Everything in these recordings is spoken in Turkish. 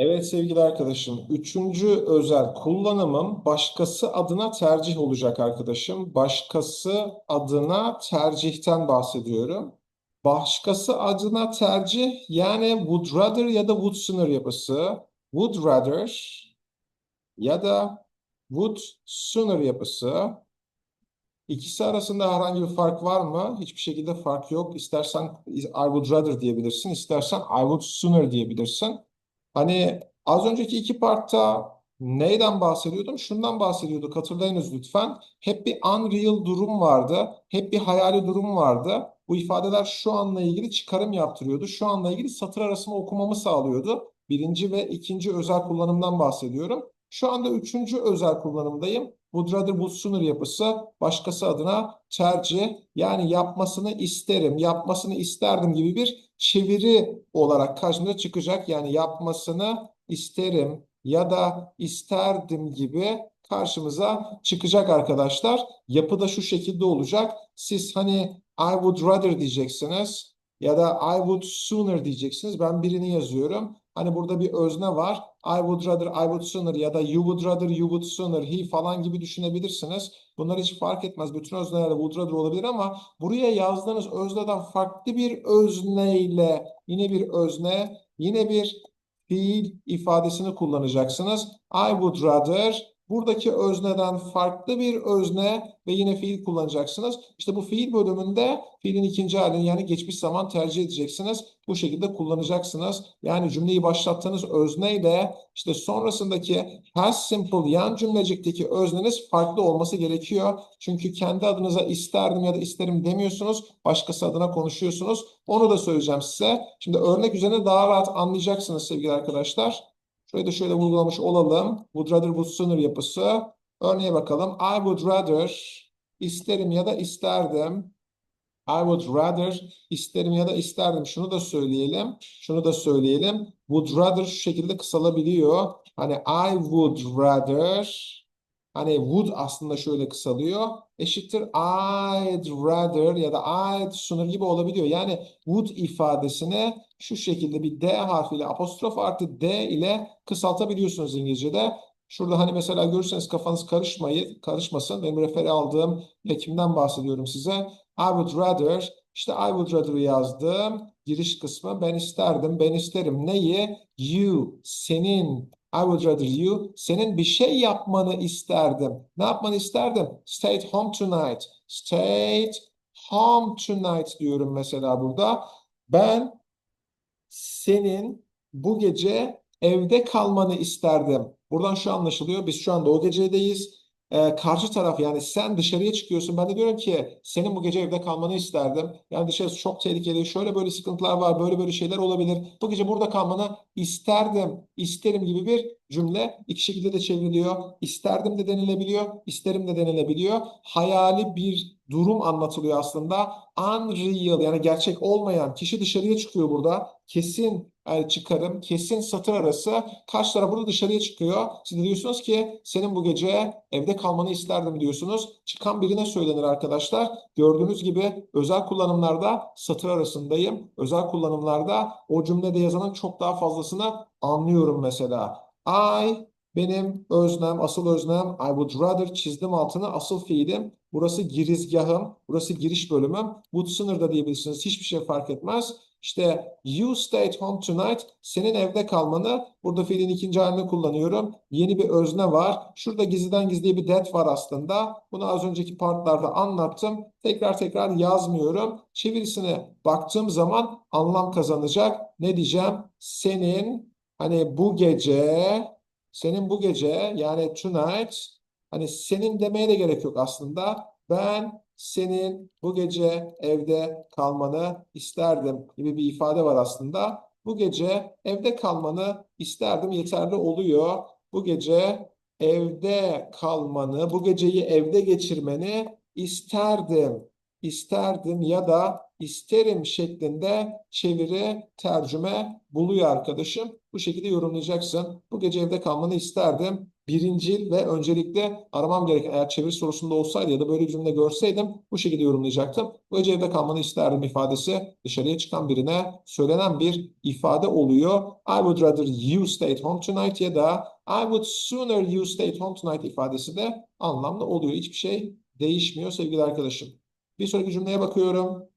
Evet sevgili arkadaşım, üçüncü özel kullanımım başkası adına tercih olacak arkadaşım. Başkası adına tercihten bahsediyorum. Başkası adına tercih yani would rather ya da would sooner yapısı. Would rather ya da would sooner yapısı. İkisi arasında herhangi bir fark var mı? Hiçbir şekilde fark yok. İstersen I would rather diyebilirsin, istersen I would sooner diyebilirsin. Hani az önceki iki partta neyden bahsediyordum? Şundan bahsediyorduk. Hatırlayınız lütfen. Hep bir unreal durum vardı. Hep bir hayali durum vardı. Bu ifadeler şu anla ilgili çıkarım yaptırıyordu. Şu anla ilgili satır arasını okumamı sağlıyordu. Birinci ve ikinci özel kullanımdan bahsediyorum. Şu anda üçüncü özel kullanımdayım. Would rather would sooner yapısı başkası adına tercih yani yapmasını isterim, yapmasını isterdim gibi bir çeviri olarak karşımıza çıkacak. Yani yapmasını isterim ya da isterdim gibi karşımıza çıkacak arkadaşlar. Yapı da şu şekilde olacak. Siz hani I would rather diyeceksiniz ya da I would sooner diyeceksiniz. Ben birini yazıyorum. Hani burada bir özne var. I would rather, I would sooner ya da you would rather, you would sooner, he falan gibi düşünebilirsiniz. Bunlar hiç fark etmez. Bütün öznelerde would rather olabilir ama buraya yazdığınız özneden farklı bir özneyle yine bir özne, yine bir fiil ifadesini kullanacaksınız. I would rather Buradaki özneden farklı bir özne ve yine fiil kullanacaksınız. İşte bu fiil bölümünde fiilin ikinci halini yani geçmiş zaman tercih edeceksiniz. Bu şekilde kullanacaksınız. Yani cümleyi başlattığınız özneyle işte sonrasındaki past simple yan cümlecikteki özneniz farklı olması gerekiyor. Çünkü kendi adınıza isterdim ya da isterim demiyorsunuz. Başkası adına konuşuyorsunuz. Onu da söyleyeceğim size. Şimdi örnek üzerine daha rahat anlayacaksınız sevgili arkadaşlar. Şurayı da şöyle vurgulamış olalım. Would rather, would sooner yapısı. Örneğe bakalım. I would rather isterim ya da isterdim. I would rather isterim ya da isterdim. Şunu da söyleyelim. Şunu da söyleyelim. Would rather şu şekilde kısalabiliyor. Hani I would rather Hani would aslında şöyle kısalıyor. Eşittir I'd rather ya da I'd sooner gibi olabiliyor. Yani would ifadesini şu şekilde bir D harfiyle apostrof artı D ile kısaltabiliyorsunuz İngilizce'de. Şurada hani mesela görürseniz kafanız karışmayı, karışmasın. Benim refere aldığım hekimden bahsediyorum size. I would rather, işte I would rather yazdım. Giriş kısmı ben isterdim, ben isterim. Neyi? You, senin, I would rather you. Senin bir şey yapmanı isterdim. Ne yapmanı isterdim? Stay at home tonight. Stay at home tonight diyorum mesela burada. Ben senin bu gece evde kalmanı isterdim. Buradan şu anlaşılıyor. Biz şu anda o gecedeyiz e, karşı taraf yani sen dışarıya çıkıyorsun. Ben de diyorum ki senin bu gece evde kalmanı isterdim. Yani dışarısı çok tehlikeli. Şöyle böyle sıkıntılar var. Böyle böyle şeyler olabilir. Bu gece burada kalmanı isterdim, isterim gibi bir cümle iki şekilde de çevriliyor. İsterdim de denilebiliyor, isterim de denilebiliyor. Hayali bir durum anlatılıyor aslında. Unreal yani gerçek olmayan kişi dışarıya çıkıyor burada. Kesin yani çıkarım, kesin satır arası. Karşı taraf burada dışarıya çıkıyor. Siz diyorsunuz ki senin bu gece evde kalmanı isterdim diyorsunuz. Çıkan birine söylenir arkadaşlar. Gördüğünüz gibi özel kullanımlarda satır arasındayım. Özel kullanımlarda o cümlede yazanın çok daha fazlasını anlıyorum mesela. I benim öznem, asıl öznem I would rather çizdim altını asıl fiilim. Burası girizgahım, burası giriş bölümüm. Would sooner diyebilirsiniz. Hiçbir şey fark etmez. İşte you stay at home tonight. Senin evde kalmanı burada fiilin ikinci halini kullanıyorum. Yeni bir özne var. Şurada gizliden gizliye bir that var aslında. Bunu az önceki partlarda anlattım. Tekrar tekrar yazmıyorum. Çevirisine baktığım zaman anlam kazanacak. Ne diyeceğim? Senin hani bu gece senin bu gece yani tonight hani senin demeye de gerek yok aslında. Ben senin bu gece evde kalmanı isterdim gibi bir ifade var aslında. Bu gece evde kalmanı isterdim yeterli oluyor. Bu gece evde kalmanı, bu geceyi evde geçirmeni isterdim. İsterdim ya da isterim şeklinde çeviri, tercüme buluyor arkadaşım. Bu şekilde yorumlayacaksın. Bu gece evde kalmanı isterdim birincil ve öncelikle aramam gereken eğer çeviri sorusunda olsaydı ya da böyle bir cümle görseydim bu şekilde yorumlayacaktım. Bu gece evde kalmanı isterdim ifadesi dışarıya çıkan birine söylenen bir ifade oluyor. I would rather you stay at home tonight ya da I would sooner you stay at home tonight ifadesi de anlamlı oluyor. Hiçbir şey değişmiyor sevgili arkadaşım. Bir sonraki cümleye bakıyorum.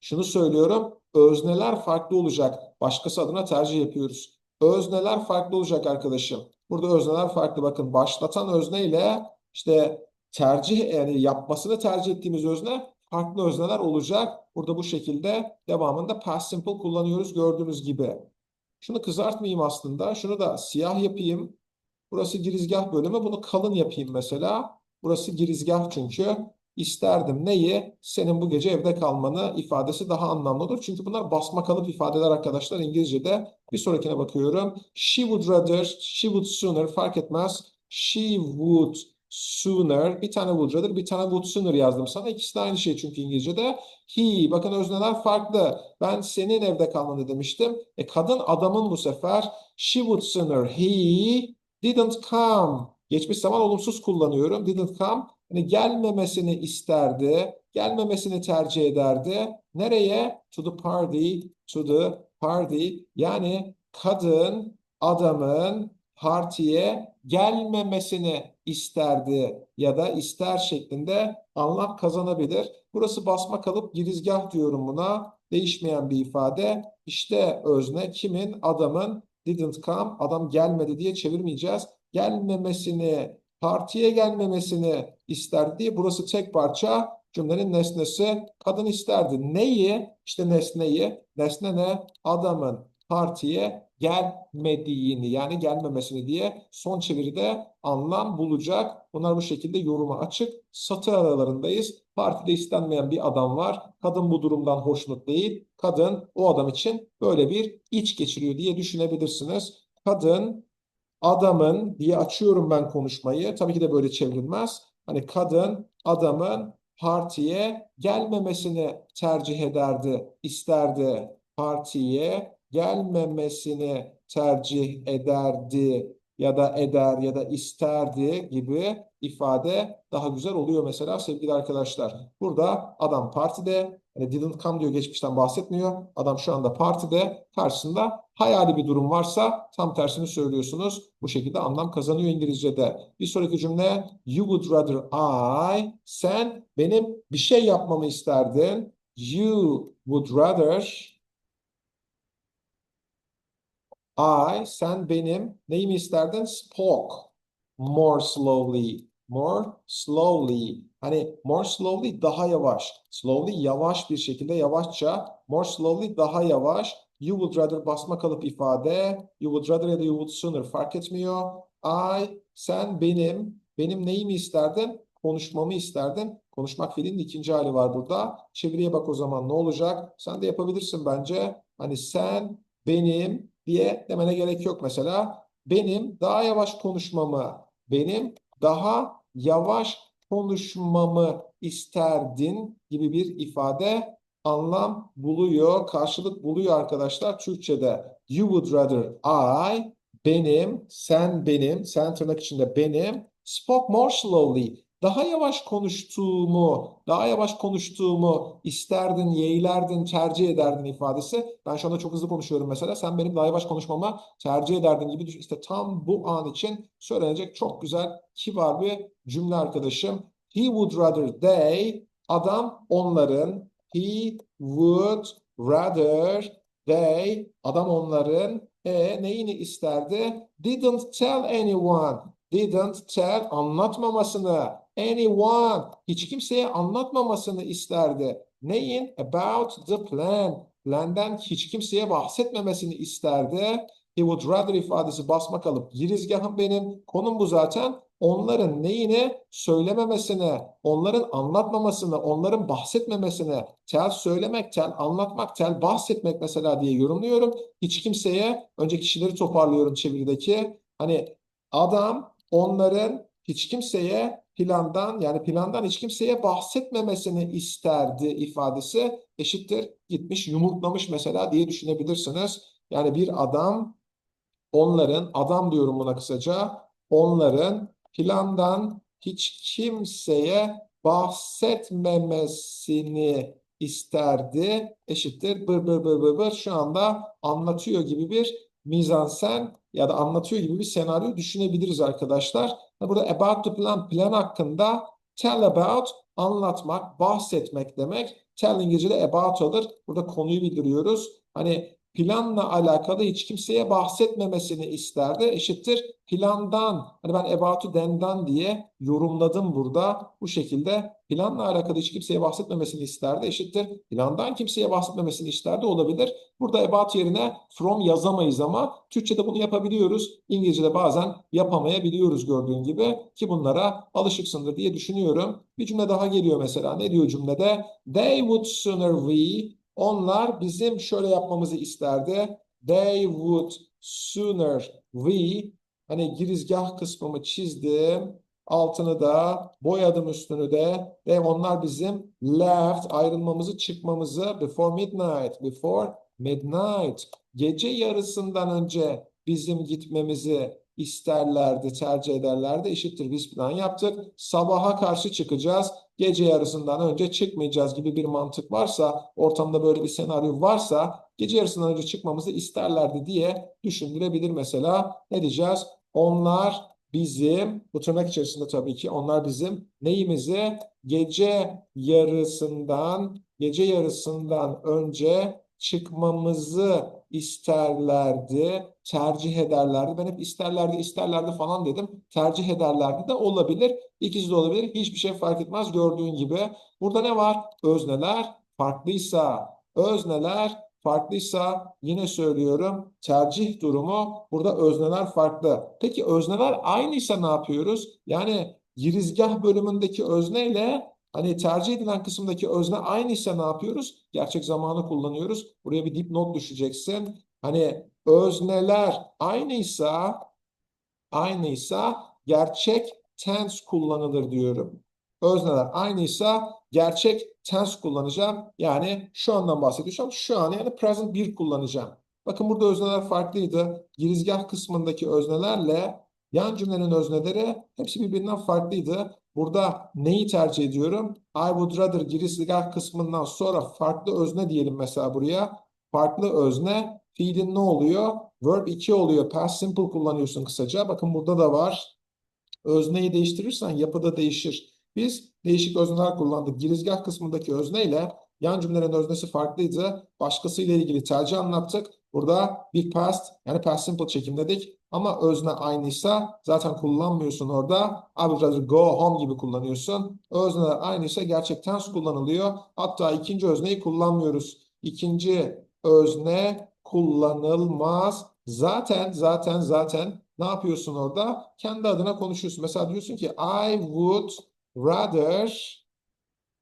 Şunu söylüyorum. Özneler farklı olacak. Başkası adına tercih yapıyoruz. Özneler farklı olacak arkadaşım. Burada özneler farklı. Bakın başlatan özne ile işte tercih yani yapmasını tercih ettiğimiz özne farklı özneler olacak. Burada bu şekilde devamında past simple kullanıyoruz gördüğünüz gibi. Şunu kızartmayayım aslında. Şunu da siyah yapayım. Burası girizgah bölümü. Bunu kalın yapayım mesela. Burası girizgah çünkü. İsterdim neyi? Senin bu gece evde kalmanı ifadesi daha anlamlıdır. Çünkü bunlar basma kalıp ifadeler arkadaşlar İngilizce'de. Bir sonrakine bakıyorum. She would rather, she would sooner fark etmez. She would sooner. Bir tane would rather, bir tane would sooner yazdım sana. İkisi de aynı şey çünkü İngilizce'de. He, bakın özneler farklı. Ben senin evde kalmanı demiştim. E kadın adamın bu sefer. She would sooner. He didn't come. Geçmiş zaman olumsuz kullanıyorum. Didn't come. Hani gelmemesini isterdi, gelmemesini tercih ederdi. Nereye? To the party, to the party. Yani kadın adamın partiye gelmemesini isterdi ya da ister şeklinde anlam kazanabilir. Burası basma kalıp girizgah diyorum buna. Değişmeyen bir ifade. İşte özne kimin? Adamın didn't come, adam gelmedi diye çevirmeyeceğiz. Gelmemesini partiye gelmemesini isterdi. Burası tek parça cümlenin nesnesi. Kadın isterdi. Neyi? İşte nesneyi. Nesne ne? Adamın partiye gelmediğini yani gelmemesini diye son çeviride anlam bulacak. Bunlar bu şekilde yoruma açık. Satır aralarındayız. Partide istenmeyen bir adam var. Kadın bu durumdan hoşnut değil. Kadın o adam için böyle bir iç geçiriyor diye düşünebilirsiniz. Kadın adamın diye açıyorum ben konuşmayı. Tabii ki de böyle çevrilmez. Hani kadın adamın partiye gelmemesini tercih ederdi, isterdi. Partiye gelmemesini tercih ederdi ya da eder ya da isterdi gibi ifade daha güzel oluyor mesela sevgili arkadaşlar. Burada adam partide hani didn't come diyor geçmişten bahsetmiyor. Adam şu anda partide karşısında hayali bir durum varsa tam tersini söylüyorsunuz. Bu şekilde anlam kazanıyor İngilizce'de. Bir sonraki cümle you would rather I sen benim bir şey yapmamı isterdin. You would rather I, sen benim neyimi isterdin? Spoke more slowly. More slowly. Hani more slowly daha yavaş. Slowly yavaş bir şekilde yavaşça. More slowly daha yavaş. You would rather basma kalıp ifade. You would rather ya da you would sooner fark etmiyor. I, sen benim. Benim neyimi isterdin? Konuşmamı isterdin. Konuşmak fiilinin ikinci hali var burada. Çeviriye bak o zaman ne olacak? Sen de yapabilirsin bence. Hani sen benim diye demene gerek yok mesela. Benim daha yavaş konuşmamı, benim daha yavaş konuşmamı isterdin gibi bir ifade anlam buluyor, karşılık buluyor arkadaşlar Türkçe'de. You would rather I, benim, sen benim, sen tırnak içinde benim, spoke more slowly daha yavaş konuştuğumu, daha yavaş konuştuğumu isterdin, yeğlerdin, tercih ederdin ifadesi. Ben şu anda çok hızlı konuşuyorum mesela. Sen benim daha yavaş konuşmama tercih ederdin gibi düşün. İşte tam bu an için söylenecek çok güzel, kibar bir cümle arkadaşım. He would rather they, adam onların, he would rather they, adam onların, e neyini isterdi? Didn't tell anyone didn't tell anlatmamasını anyone hiç kimseye anlatmamasını isterdi. Neyin? About the plan. Plan'den hiç kimseye bahsetmemesini isterdi. He would rather ifadesi basmak alıp girizgahım benim. Konum bu zaten. Onların neyini söylememesini, onların anlatmamasını, onların bahsetmemesini, tel söylemek, tel anlatmak, tel bahsetmek mesela diye yorumluyorum. Hiç kimseye, önce kişileri toparlıyorum çevirideki. Hani adam onların hiç kimseye plandan yani plandan hiç kimseye bahsetmemesini isterdi ifadesi eşittir gitmiş yumurtlamış mesela diye düşünebilirsiniz. Yani bir adam onların adam diyorum buna kısaca onların plandan hiç kimseye bahsetmemesini isterdi. Eşittir bır bır bır bır bır şu anda anlatıyor gibi bir mizansen ya da anlatıyor gibi bir senaryo düşünebiliriz arkadaşlar. Burada about the plan, plan hakkında tell about anlatmak, bahsetmek demek. Tell İngilizce'de about olur. Burada konuyu bildiriyoruz. Hani planla alakalı hiç kimseye bahsetmemesini isterdi. Eşittir plandan. Hani ben about'u then'dan diye yorumladım burada. Bu şekilde planla alakalı hiç kimseye bahsetmemesini isterdi. Eşittir plandan kimseye bahsetmemesini isterdi olabilir. Burada about yerine from yazamayız ama Türkçe'de bunu yapabiliyoruz. İngilizce'de bazen yapamayabiliyoruz gördüğün gibi ki bunlara alışıksındır diye düşünüyorum. Bir cümle daha geliyor mesela. Ne diyor cümlede? They would sooner we onlar bizim şöyle yapmamızı isterdi. They would sooner we hani girizgah kısmımı çizdim. Altını da boyadım üstünü de ve onlar bizim left ayrılmamızı çıkmamızı before midnight before midnight gece yarısından önce bizim gitmemizi isterlerdi, tercih ederlerdi. Eşittir biz plan yaptık. Sabaha karşı çıkacağız. Gece yarısından önce çıkmayacağız gibi bir mantık varsa, ortamda böyle bir senaryo varsa gece yarısından önce çıkmamızı isterlerdi diye düşünülebilir mesela. Ne diyeceğiz? Onlar bizim, bu tırnak içerisinde tabii ki onlar bizim neyimizi gece yarısından gece yarısından önce çıkmamızı isterlerdi, tercih ederlerdi. Ben hep isterlerdi, isterlerdi falan dedim. Tercih ederlerdi de olabilir. İkisi de olabilir. Hiçbir şey fark etmez gördüğün gibi. Burada ne var? Özneler farklıysa, özneler farklıysa yine söylüyorum tercih durumu burada özneler farklı. Peki özneler aynıysa ne yapıyoruz? Yani girizgah bölümündeki özneyle Hani tercih edilen kısımdaki özne aynıysa ne yapıyoruz? Gerçek zamanı kullanıyoruz. Buraya bir dipnot düşeceksin. Hani özneler aynıysa aynıysa gerçek tense kullanılır diyorum. Özneler aynıysa gerçek tense kullanacağım. Yani şu andan bahsediyorsam şu an yani present bir kullanacağım. Bakın burada özneler farklıydı. Girizgah kısmındaki öznelerle yan cümlenin özneleri hepsi birbirinden farklıydı. Burada neyi tercih ediyorum? I would rather girizgah kısmından sonra farklı özne diyelim mesela buraya. Farklı özne fiilin ne oluyor? Verb 2 oluyor. Past simple kullanıyorsun kısaca. Bakın burada da var. Özneyi değiştirirsen yapıda değişir. Biz değişik özneler kullandık. Girizgah kısmındaki özneyle yan cümlelerin öznesi farklıydı. Başkasıyla ilgili tercih anlattık. Burada bir past yani past simple çekimledik. Ama özne aynıysa zaten kullanmıyorsun orada. Rather go home gibi kullanıyorsun. Özneler aynıysa gerçek tense kullanılıyor. Hatta ikinci özneyi kullanmıyoruz. İkinci özne kullanılmaz. Zaten zaten zaten ne yapıyorsun orada? Kendi adına konuşuyorsun. Mesela diyorsun ki I would rather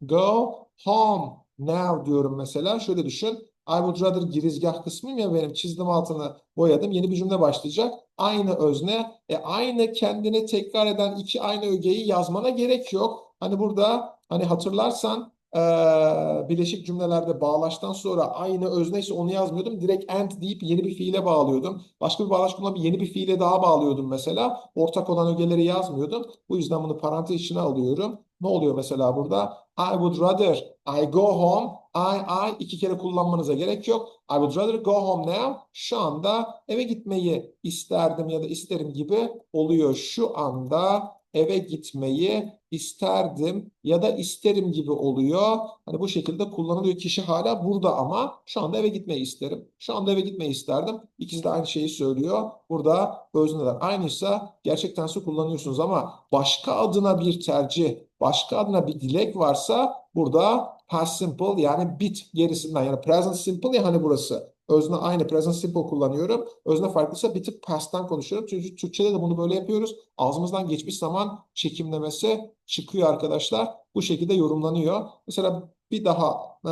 go home now diyorum mesela. Şöyle düşün. I would rather girizgah kısmım ya benim çizdim altını boyadım. Yeni bir cümle başlayacak. Aynı özne. E aynı kendini tekrar eden iki aynı ögeyi yazmana gerek yok. Hani burada hani hatırlarsan eee, bileşik cümlelerde bağlaçtan sonra aynı özneyse onu yazmıyordum. Direkt and deyip yeni bir fiile bağlıyordum. Başka bir bağlaç kullanıp yeni bir fiile daha bağlıyordum mesela. Ortak olan ögeleri yazmıyordum. Bu yüzden bunu parantez içine alıyorum. Ne oluyor mesela burada? I would rather I go home. I, I iki kere kullanmanıza gerek yok. I would rather go home now. Şu anda eve gitmeyi isterdim ya da isterim gibi oluyor. Şu anda eve gitmeyi isterdim ya da isterim gibi oluyor. Hani bu şekilde kullanılıyor. Kişi hala burada ama şu anda eve gitmeyi isterim. Şu anda eve gitmeyi isterdim. İkisi de aynı şeyi söylüyor. Burada özneler aynıysa gerçekten su kullanıyorsunuz ama başka adına bir tercih, başka adına bir dilek varsa burada past simple yani bit gerisinden yani present simple ya hani burası. Özne aynı present simple kullanıyorum. Özne farklıysa bir tık past'tan konuşuyorum. Çünkü Türkçe'de de bunu böyle yapıyoruz. Ağzımızdan geçmiş zaman çekimlemesi çıkıyor arkadaşlar. Bu şekilde yorumlanıyor. Mesela bir daha e,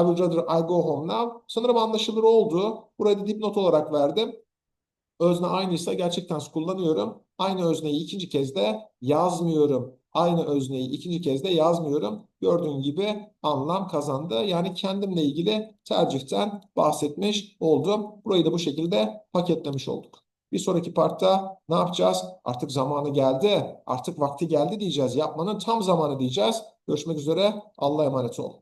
I would rather I go home now. Sanırım anlaşılır oldu. Burayı da dipnot olarak verdim. Özne aynıysa gerçekten kullanıyorum. Aynı özneyi ikinci kez de yazmıyorum. Aynı özneyi ikinci kez de yazmıyorum. Gördüğün gibi anlam kazandı. Yani kendimle ilgili tercihten bahsetmiş oldum. Burayı da bu şekilde paketlemiş olduk. Bir sonraki partta ne yapacağız? Artık zamanı geldi. Artık vakti geldi diyeceğiz. Yapmanın tam zamanı diyeceğiz. Görüşmek üzere. Allah'a emanet ol.